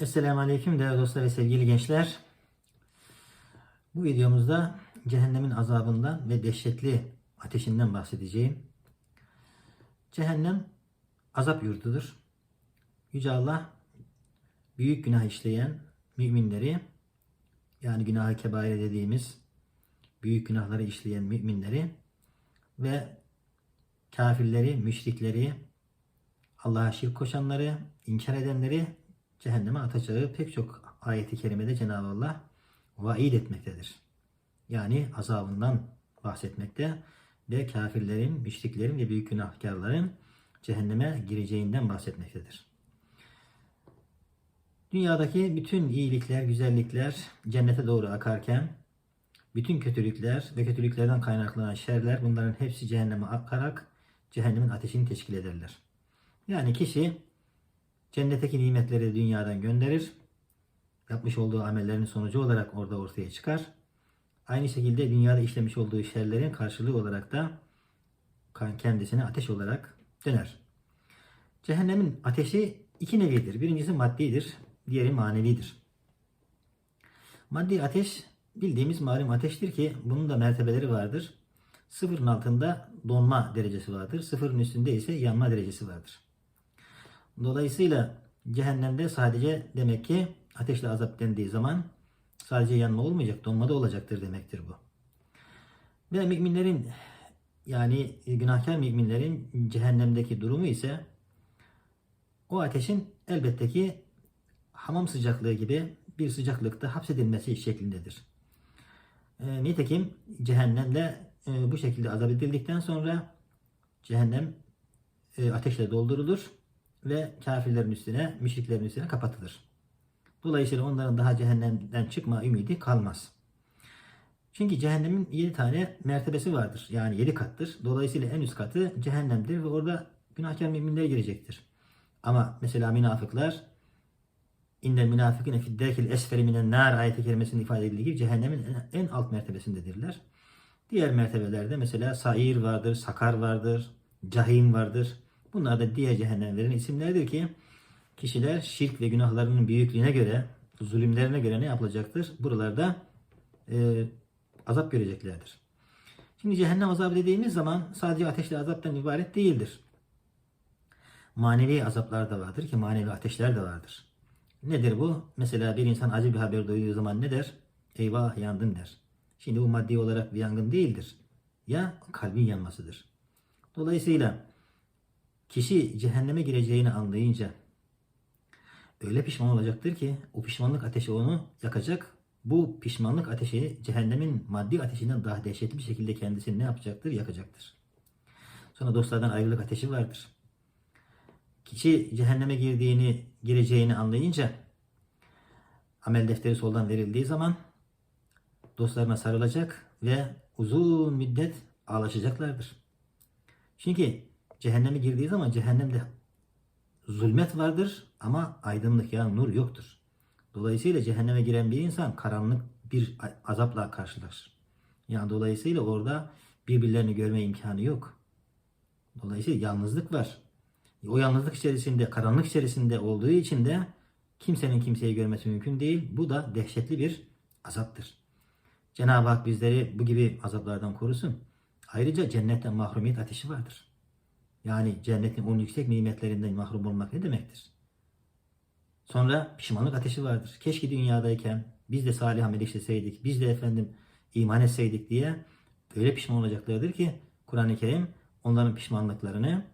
Esselamu Aleyküm değerli dostlar ve sevgili gençler. Bu videomuzda cehennemin azabından ve dehşetli ateşinden bahsedeceğim. Cehennem azap yurdudur. Yüce Allah büyük günah işleyen müminleri yani günahı kebaire dediğimiz büyük günahları işleyen müminleri ve kafirleri, müşrikleri, Allah'a şirk koşanları, inkar edenleri cehenneme atacağı pek çok ayeti kerimede Cenab-ı Allah vaid etmektedir. Yani azabından bahsetmekte ve kafirlerin, müşriklerin ve büyük günahkarların cehenneme gireceğinden bahsetmektedir. Dünyadaki bütün iyilikler, güzellikler cennete doğru akarken bütün kötülükler ve kötülüklerden kaynaklanan şerler bunların hepsi cehenneme akarak cehennemin ateşini teşkil ederler. Yani kişi cennetteki nimetleri dünyadan gönderir. Yapmış olduğu amellerin sonucu olarak orada ortaya çıkar. Aynı şekilde dünyada işlemiş olduğu şerlerin karşılığı olarak da kendisine ateş olarak döner. Cehennemin ateşi iki nevidir. Birincisi maddidir, diğeri manevidir. Maddi ateş bildiğimiz malum ateştir ki bunun da mertebeleri vardır. Sıfırın altında donma derecesi vardır. Sıfırın üstünde ise yanma derecesi vardır. Dolayısıyla cehennemde sadece demek ki ateşle azap dendiği zaman sadece yanma olmayacak, donma da olacaktır demektir bu. Ve müminlerin yani günahkar müminlerin cehennemdeki durumu ise o ateşin elbette ki hamam sıcaklığı gibi bir sıcaklıkta hapsedilmesi şeklindedir. E, nitekim cehennemde e, bu şekilde azap edildikten sonra cehennem e, ateşle doldurulur ve kafirlerin üstüne, müşriklerin üstüne kapatılır. Dolayısıyla onların daha cehennemden çıkma ümidi kalmaz. Çünkü cehennemin 7 tane mertebesi vardır. Yani 7 kattır. Dolayısıyla en üst katı cehennemdir ve orada günahkar müminler girecektir. Ama mesela münafıklar İnne münafıkine fiddekil esferi minen nar ayeti kerimesinin ifade edildiği gibi cehennemin en alt mertebesindedirler. Diğer mertebelerde mesela sair vardır, sakar vardır, cahim vardır. Bunlar da diğer cehennemlerin isimleridir ki kişiler şirk ve günahlarının büyüklüğüne göre, zulümlerine göre ne yapılacaktır? Buralarda e, azap göreceklerdir. Şimdi cehennem azabı dediğimiz zaman sadece ateşli azaptan ibaret değildir. Manevi azaplar da vardır ki manevi ateşler de vardır. Nedir bu? Mesela bir insan acı bir haber duyduğu zaman ne der? Eyvah yandım der. Şimdi bu maddi olarak bir yangın değildir. Ya kalbin yanmasıdır. Dolayısıyla kişi cehenneme gireceğini anlayınca öyle pişman olacaktır ki o pişmanlık ateşi onu yakacak. Bu pişmanlık ateşi cehennemin maddi ateşinden daha dehşetli bir şekilde kendisini ne yapacaktır? Yakacaktır. Sonra dostlardan ayrılık ateşi vardır. Kişi cehenneme girdiğini, gireceğini anlayınca amel defteri soldan verildiği zaman dostlarına sarılacak ve uzun müddet ağlaşacaklardır. Çünkü cehenneme girdiği zaman cehennemde zulmet vardır ama aydınlık yani nur yoktur. Dolayısıyla cehenneme giren bir insan karanlık bir azapla karşılaşır. Yani dolayısıyla orada birbirlerini görme imkanı yok. Dolayısıyla yalnızlık var. O yalnızlık içerisinde, karanlık içerisinde olduğu için de kimsenin kimseyi görmesi mümkün değil. Bu da dehşetli bir azaptır. Cenab-ı Hak bizleri bu gibi azaplardan korusun. Ayrıca cennetten mahrumiyet ateşi vardır. Yani cennetin onun yüksek nimetlerinden mahrum olmak ne demektir? Sonra pişmanlık ateşi vardır. Keşke dünyadayken biz de salih amel işleseydik, biz de efendim iman etseydik diye öyle pişman olacaklardır ki Kur'an-ı Kerim onların pişmanlıklarını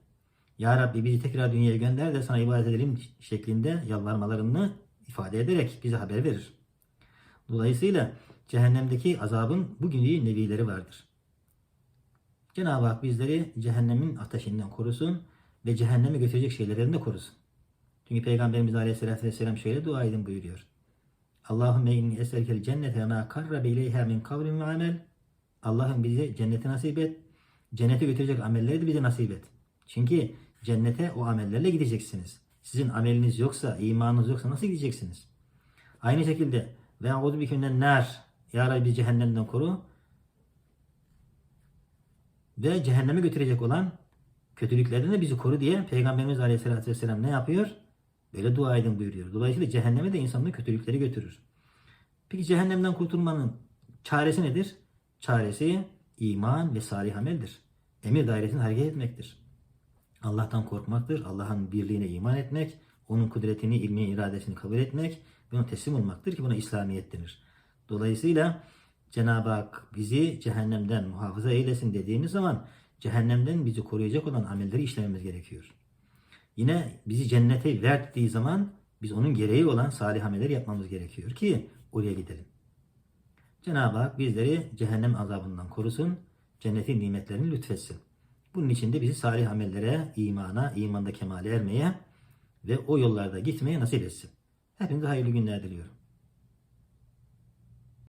Ya Rabbi bizi tekrar dünyaya gönder de sana ibadet edelim şeklinde yalvarmalarını ifade ederek bize haber verir. Dolayısıyla cehennemdeki azabın bugün nevileri vardır. Cenab-ı Hak bizleri cehennemin ateşinden korusun ve cehenneme götürecek şeylerden de korusun. Çünkü Peygamberimiz Aleyhisselatü Vesselam şöyle dua edin buyuruyor. Allahümme inni eselkel cennete ma karrabe ileyha min kavlin ve amel. Allah'ım bize cenneti nasip et. Cennete götürecek amelleri de bize nasip et. Çünkü cennete o amellerle gideceksiniz. Sizin ameliniz yoksa, imanınız yoksa nasıl gideceksiniz? Aynı şekilde ve auzu bikünden nar. Ya Rabbi cehennemden koru. Ve cehenneme götürecek olan kötülüklerden de bizi koru diye Peygamberimiz Aleyhisselatü Vesselam ne yapıyor? Böyle dua edin buyuruyor. Dolayısıyla cehenneme de insanlığı kötülükleri götürür. Peki cehennemden kurtulmanın çaresi nedir? Çaresi iman ve salih ameldir. Emir dairesinde hareket etmektir. Allah'tan korkmaktır. Allah'ın birliğine iman etmek, onun kudretini, ilmini, iradesini kabul etmek ve ona teslim olmaktır ki buna İslamiyet denir. Dolayısıyla Cenab-ı Hak bizi cehennemden muhafaza eylesin dediğimiz zaman cehennemden bizi koruyacak olan amelleri işlememiz gerekiyor. Yine bizi cennete ver dediği zaman biz onun gereği olan salih ameller yapmamız gerekiyor ki oraya gidelim. Cenab-ı Hak bizleri cehennem azabından korusun, cennetin nimetlerini lütfetsin. Bunun için de bizi salih amellere, imana, imanda kemale ermeye ve o yollarda gitmeye nasip etsin. Hepinize hayırlı günler diliyorum.